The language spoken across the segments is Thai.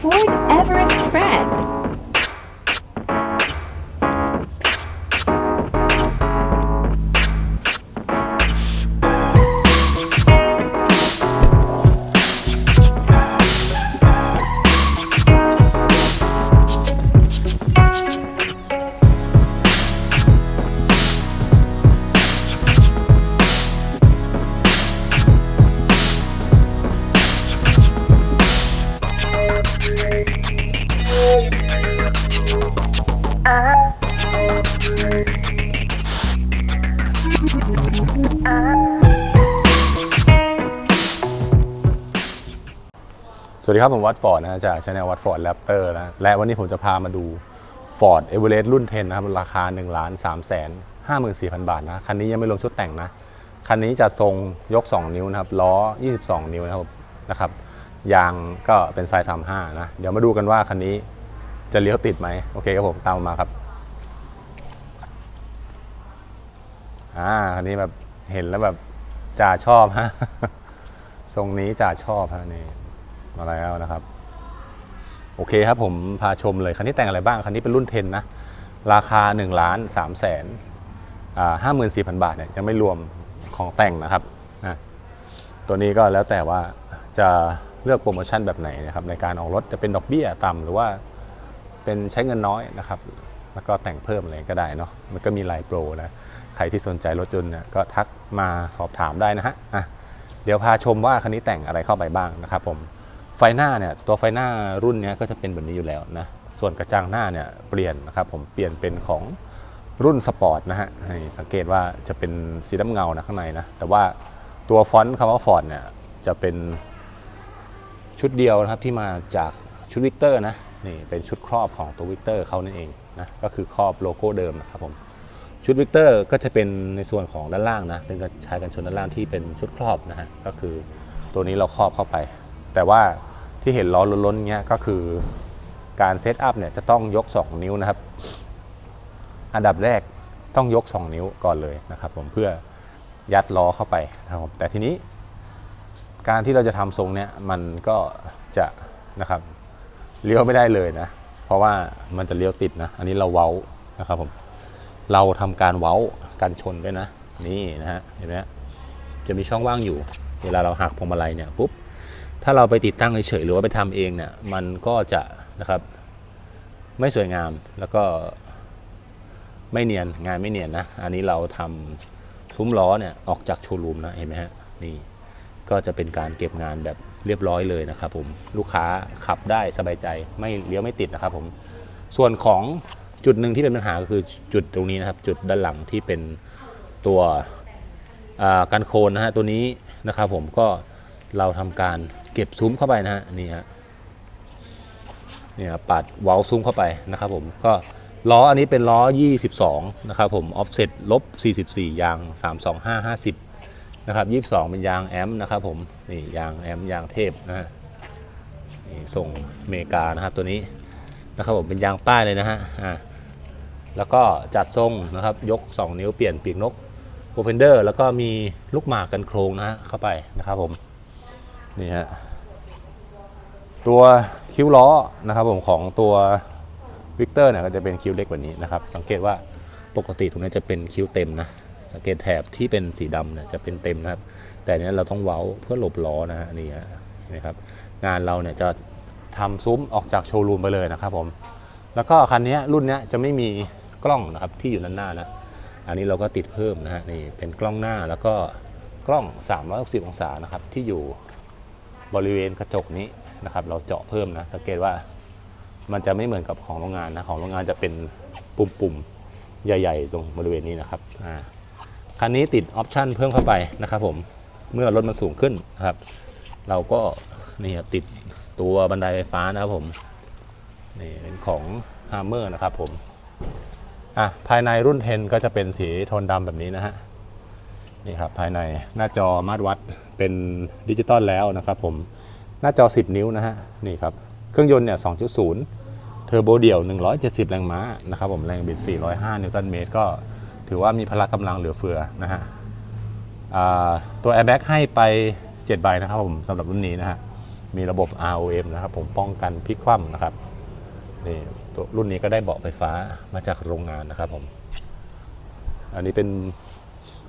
Ford Everest Red. สวัสดีครับผมวัดฟอร์ดนะจากช anel วัดฟอร์ดแรปเตอร์นะและวันนี้ผมจะพามาดู Ford e v e r e s t รุ่น 10 นะครับราคา1ล้าน3แสน54,000 บาทนะ คันนี้ยังไม่รวมชุดแต่งนะ คันนี้จะทรงยก 2 นิ้วนะครับ ล้อ 22 นิ้วนะครับนะครับยางก็เป็นไซส์35 นะ เดี๋ยวมาดูกันว่าคันนี้จะเลี้ยวติดไหมโอเคครับผมตามมาครับ อ่าคันนี้แบบเห็นแล้วแบบจ่าชอบฮะ ทรงนี้จ่าชอบฮะนี่มาแล้วนะครับ โอเคครับผมพาชมเลยคันนี้แต่งอะไรบ้างคันนี้เป็นรุ่น10นนะ ราคา1ล้าน3แสนห้าหมื่นสี่พันบาทเนี่ยยังไม่รวมของแต่งนะครับนะตัวนี้ก็แล้วแต่ว่าจะเลือกโปรโมชั่นแบบไหนนะครับ ในการออกรถจะเป็นดอกเบี้ยต่ำหรือว่าเป็นใช้เงินน้อยนะครับ แล้วก็แต่งเพิ่มอะไรก็ได้เนาะมันก็มีลน์โปรนะ ใครที่สนใจรถยนต์เนี่ยก็ทักมาสอบถามได้นะฮะอะเดี๋ยวพาชมว่าคันนี้แต่งอะไรเข้าไปบ้างนะครับผมไฟหน้าเนี่ยตัวไฟหน้ารุ่นนี้ก็จะเป็นแบบนี้อยู่แล้วนะส่วนกระจังหน้าเนี่ยเปลี่ยนนะครับผมเปลี่ยนเป็นของรุ่นสปอร์ตนะฮะให้สังเกตว่าจะเป็นสีดำเงานะข้างในนะแต่ว่าตัวฟอนต์คำว่าฟอร์เนี่ยจะเป็นชุดเดียวนะครับที่มาจากชุดวิกเตอร์นะนี่เป็นชุดครอบของตัววิกเตอร์เขานั่นเองนะก็คือครอบโลโก้เดิมนะครับผม ชุดวิกเตอร์ก็จะเป็นในส่วนของด้านล่างนะ เป็นการใช้กันชนด้านล่างที่เป็นชุดครอบนะฮะ ก็คือตัวนี้เราครอบเข้าไป แต่ว่าที่เห็นล้อล้นๆเงี้ยก็คือการเซตอัพเนี่ยจะต้องยก 2 นิ้วนะครับ อันดับแรกต้องยก 2 นิ้วก่อนเลยนะครับ ผมเพื่อยัดล้อเข้าไปนะครับแต่ทีนี้ การที่เราจะทำทรงเนี่ยมันก็จะนะครับเลี้ยวไม่ได้เลยนะ เพราะว่ามันจะเลี้ยวติดนะ อันนี้เราเว้านะครับผม เราทำการเว้ากันชนด้วยนะ นี่นะฮะเห็นไหมฮะจะมีช่องว่างอยู่ เวลาเราหักพวงมาลัยเนี่ยปุ๊บถ้าเราไปติดตั้งเฉยๆหรือว่าไปทำเองเนี่ยมันก็จะนะครับไม่สวยงามแล้วก็ไม่เนียนงานไม่เนียนนะ อันนี้เราทำซุ้มล้อเนี่ยออกจากโชว์รูมนะเห็นไหมฮะนี่ก็จะเป็นการเก็บงานแบบเรียบร้อยเลยนะครับผมลูกค้าขับได้สบายใจไม่เลี้ยวไม่ติดนะครับผมส่วนของ จุดหนึ่งที่เป็นปัญหาก็คือจุดตรงนี้นะครับ จุดด้านหลังที่เป็นตัวอ่ากันโคนนะฮะตัวนี้นะครับผมก็เราทำการเก็บซุ้มเข้าไปนะฮะนี่ฮะนี่ครับปัดเว้าซุ้มเข้าไปนะครับผมก็ล้ออันนี้เป็นล้อ 22 นะครับผมออฟเซ็ตลบ 44 ยาง 325 50 นะครับ 22 เป็นยางแอมนะครับผมนี่ยางแอมยางเทพนะฮะนี่ส่งอเมริกานะครับตัวนี้นะครับผมเป็นยางป้ายเลยนะฮะอ่า แล้วก็จัดทรงนะครับยก 2 นิ้วเปลี่ยนปีกนกโอเพนเดอร์แล้วก็มีลูกหมากกันโครงนะฮะเข้าไปนะครับผมนี่ฮะตัวคิ้วล้อนะครับผมของตัววิกเตอร์เนี่ยก็จะเป็นคิ้วเล็กกว่านี้นะครับ สังเกตว่าปกติตรงนี้จะเป็นคิ้วเต็มนะ สังเกตแถบที่เป็นสีดำเนี่ยจะเป็นเต็มนะครับ แต่เนี้ยเราต้องเว้าเพื่อหลบล้อนะฮะนี่ฮะนะครับ งานเราเนี่ยจะทำซุ้มออกจากโชว์รูมไปเลยนะครับผม แล้วก็คันนี้รุ่นเนี้ยจะไม่มี กล้องนะครับที่อยู่ด้านหน้านะอันนี้เราก็ติดเพิ่มนะฮะนี่เป็นกล้องหน้าแล้วก็กล้อง 360 องศานะครับที่อยู่บริเวณกระจกนี้นะครับ เราเจาะเพิ่มนะสังเกตว่ามันจะไม่เหมือนกับของโรงงานนะของโรงงานจะเป็นปุ่มๆใหญ่ ๆ ตรงบริเวณนี้นะครับอ่าคันนี้ติดออปชันเพิ่มเข้าไปนะครับผมเมื่อรถมันสูงขึ้นนะครับ เราก็นี่ครับติดตัวบันไดไฟฟ้านะครับผมนี่เป็นของ h า m เมอร์นะครับผม อะภายในรุ่น 10 ก็จะเป็นสีโทนดำแบบนี้นะฮะนี่ครับภายในหน้าจอมาตรวัดเป็นดิจิตอลแล้วนะครับผมหน้าจอ 10 นิ้วนะฮะนี่ครับเครื่องยนต์เนี่ย2.0 เทอร์โบเดี่ยว 170 แรงม้านะครับผมแรงบิด 405 นิวตันเมตร ก็ถือว่ามีพละกำลังเหลือเฟือนะฮะอ่าตัว Airbag ให้ไป 7 ใบนะครับผมสำหรับรุ่นนี้นะฮะมีระบบ ROM นะครับผมป้องกันพลิกคว่ำนะครับนี่ ตัวรุ่นนี้ก็ได้เบาะไฟฟ้ามาจากโรงงานนะครับผม อันนี้เป็น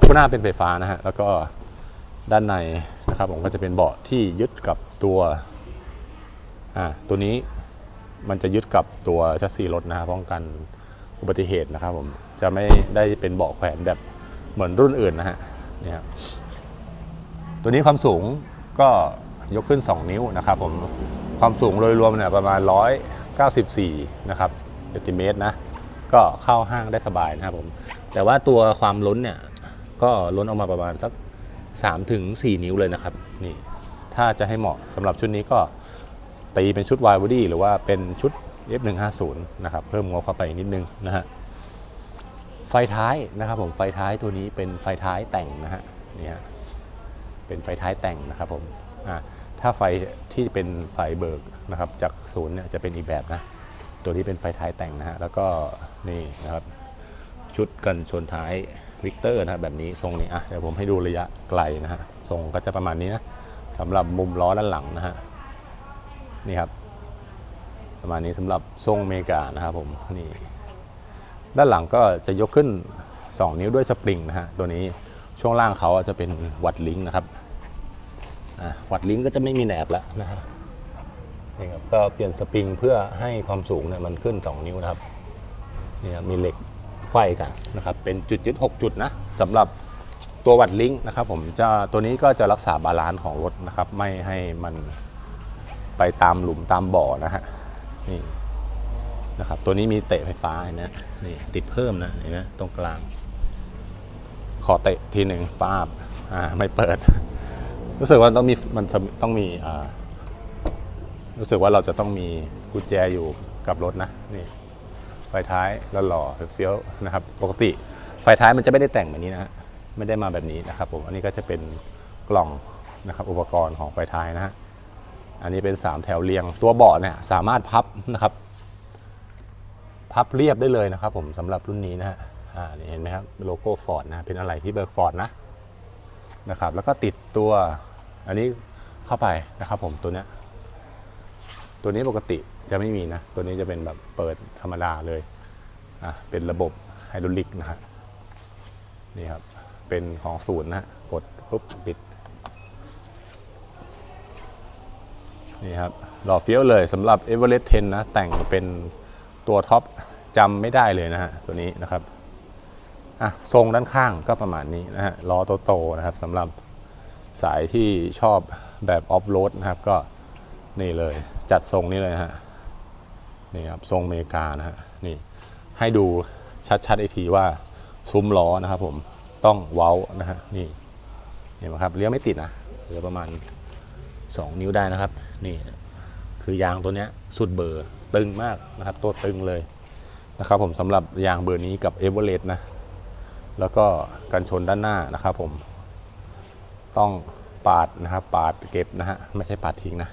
ผู้หน้าเป็นไฟฟ้านะฮะ แล้วก็ด้านในนะครับผมก็จะเป็นเบาะที่ยึดกับตัวอ่าตัวนี้มันจะยึดกับตัวชัสซีรถนะฮะป้องกันอุบัติเหตุนะครับผมจะไม่ได้เป็นเบาะแขวนแบบเหมือนรุ่นอื่นนะฮะเนี่ยครับตัวนี้ความสูงก็ยกขึ้น 2 นิ้วนะครับผมความสูงโดยรวมเนี่ยประมาณ 94 นะครับเซนติเมตรนะ ก็เข้าห้างได้สบายนะครับผม แต่ว่าตัวความล้นเนี่ย ก็ล้นออกมาประมาณสัก 3 ถึง 4 นิ้วเลยนะครับ นี่ ถ้าจะให้เหมาะสำหรับชุดนี้ก็ตีเป็นชุด wide body หรือว่าเป็นชุด F150 นะครับ เพิ่มงบเข้าไปนิดนึงนะฮะ ไฟท้ายนะครับผม ไฟท้ายตัวนี้เป็นไฟท้ายแต่งนะฮะ นี่ฮะ เป็นไฟท้ายแต่งนะครับผม อ่า ถ้าไฟที่เป็นไฟเบิกนะครับจากศูนย์เนี่ยจะเป็นอีกแบบนะ ตัวนี้เป็นไฟท้ายแต่งนะฮะ แล้วก็นี่นะครับชุดกันชนท้ายวิกเตอร์นะแบบนี้ทรงนี้อะเดี๋ยวผมให้ดูระยะไกลนะฮะทรงก็จะประมาณนี้นะสำหรับมุมล้อด้านหลังนะฮะนี่ครับ ประมาณนี้สำหรับทรงเมกานะครับผมนี่ด้านหลังก็จะยกขึ้น 2 นิ้วด้วยสปริงนะฮะตัวนี้ช่วงล่างเขาจะเป็นวัดลิงก์นะครับ วัดลิงก์ก็จะไม่มีแหนบแล้วนะฮะนี่ครับก็เปลี่ยนสปริงเพื่อให้ความสูงเนี่ยมันขึ้น 2 นิ้วนะครับนี่ครับมีเหล็กไขว้กันนะครับเป็นจุดยึด 6 จุดนะสำหรับตัววัดลิงก์นะครับผมจะตัวนี้ก็จะรักษาบาลานซ์ของรถนะครับไม่ให้มันไปตามหลุมตามบ่อนะฮะนี่นะครับตัวนี้มีเตะไฟฟ้าเห็นไหมนี่ติดเพิ่มนะเห็นไหมตรงกลาง ขอเตะทีหนึ่งป้าบอ่าไม่เปิด รู้สึกว่าต้องมีมันต้องมีอ่ารู้สึกว่าเราจะต้องมีกุญแจอยู่กับรถนะนี่ไฟท้ายแล้วหล่อเฟี้ยวนะครับ ปกติไฟท้ายมันจะไม่ได้แต่งแบบนี้นะฮะไม่ได้มาแบบนี้นะครับผมอันนี้ก็จะเป็นกล่องนะครับอุปกรณ์ของไฟท้ายนะฮะอันนี้เป็น 3 แถวเรียงตัวเบาะเนี่ยสามารถพับนะครับ พับเรียบได้เลยนะครับ ผมสำหรับรุ่นนี้นะฮะอ่านี่เห็นไหมครับโลโก้ฟอร์ดนะเป็นอะไรที่เบิร์กฟอร์ดนะนะครับ แล้วก็ติดตัว อันนี้เข้าไปนะครับผมตัวเนี้ยตัวนี้ปกติจะไม่มีนะ ตัวนี้จะเป็นแบบเปิดธรรมดาเลยอะเป็นระบบไฮดรอลิกนะฮะนี่ครับ เป็นของศูนย์นะฮะกดปุ๊บปิด นี่ครับหล่อเฟี้ยวเลยสำหรับ e v e r e s t 10 นะ แต่งเป็นตัวท็อปจำไม่ได้เลยนะฮะ ตัวนี้นะครับอะทรงด้านข้างก็ประมาณนี้นะฮะล้อโตๆนะครับสำหรับ สายที่ชอบแบบออฟโรดนะครับก็นี่เลยจัดทรงนี้เลยฮะนี่ครับทรงเมกานะฮะนี่ให้ดูชัดๆอีกทีว่าซุ้มล้อนะครับผมต้องเว้านะฮะนี่เห็นไหมครับเลี้ยวไม่ติดนะเหลือประมาณ 2 นิ้วได้นะครับ นี่คือยางตัวเนี้ยสุดเบอร์ตึงมากนะครับ ตัวตึงเลยนะครับผมสำหรับยางเบอร์นี้กับเอเวอเรสต์นะแล้วก็กันชนด้านหน้านะครับผม ต้องปาดนะครับปาดเก็บนะฮะไม่ใช่ปาดทิ้งนะ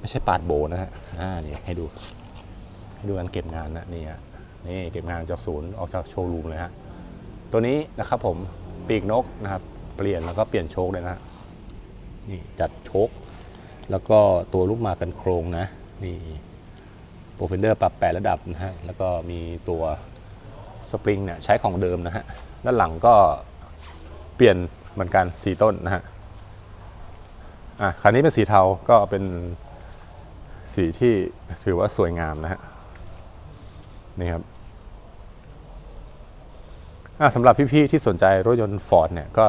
ไม่ใช่ปาดโบนะฮะอ่านี่ให้ดูให้ดูการเก็บงานนะนี่ฮะนี่เก็บงานจากศูนย์ออกจากโชว์รูมเลยฮะตัวนี้นะครับผมปีกนกนะครับ เปลี่ยนแล้วก็เปลี่ยนโชคเลยนะนี่จัดโชคแล้วก็ตัวลูกมากกันโครงนะนี่โปรเฟนเดอร์ปรับแปดระดับนะฮะแล้วก็มีตัวสปริงเนี่ยใช้ของเดิมนะฮะด้านหลังก็เปลี่ยน เหมือนกันสีต้นนะฮะอะคันนี้เป็นสีเทาก็เป็นสีที่ถือว่าสวยงามนะฮะนี่ครับสำหรับพี่ๆที่สนใจรถยนต์ Ford เนี่ยก็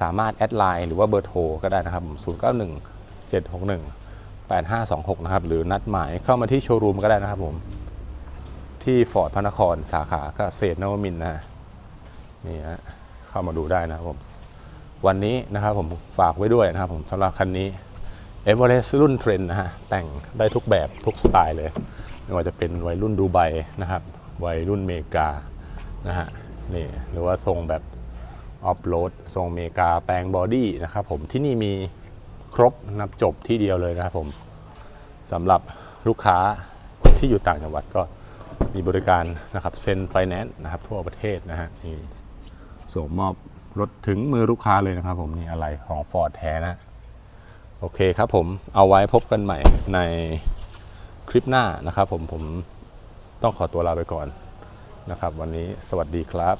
สามารถแอดไลน์หรือว่าเบอร์โทรก็ได้นะครับ 0 9 1 7 6 1 8 5 2 6 นะครับ หรือนัดหมายเข้ามาที่โชว์รูมก็ได้นะครับผม ที่ฟอร์ดพระนครสาขาเกษตรนวมินทร์นะฮะนี่ฮะเข้ามาดูได้นะครับผม วันนี้นะครับผมฝากไว้ด้วยนะครับผมสำหรับคันนี้ e v e r e s t รุ่นเทรนนะฮะแต่งได้ทุกแบบทุกสไตล์เลย ไม่ว่าจะเป็นวัยรุ่นดูไบนะครับวัยรุ่นเมกานะฮะนี่หรือว่าทรงแบบออฟโรดทรงเมกาแปลงบอดี้นะครับผมที่นี่มีครบนับจบที่เดียวเลยนะครับผมสำหรับลูกค้าที่อยู่ต่างจังหวัดก็มีบริการนะครับเซ็นไฟแนนซ์นะครับทั่วประเทศนะฮะนี่ส่งมอบ รถถึงมือลูกค้าเลยนะครับผมนี่อะไรของ Ford แท้นะโอเคครับผมเอาไว้พบกันใหม่ในคลิปหน้านะครับผมผมต้องขอตัวลาไปก่อนนะครับ วันนี้สวัสดีครับ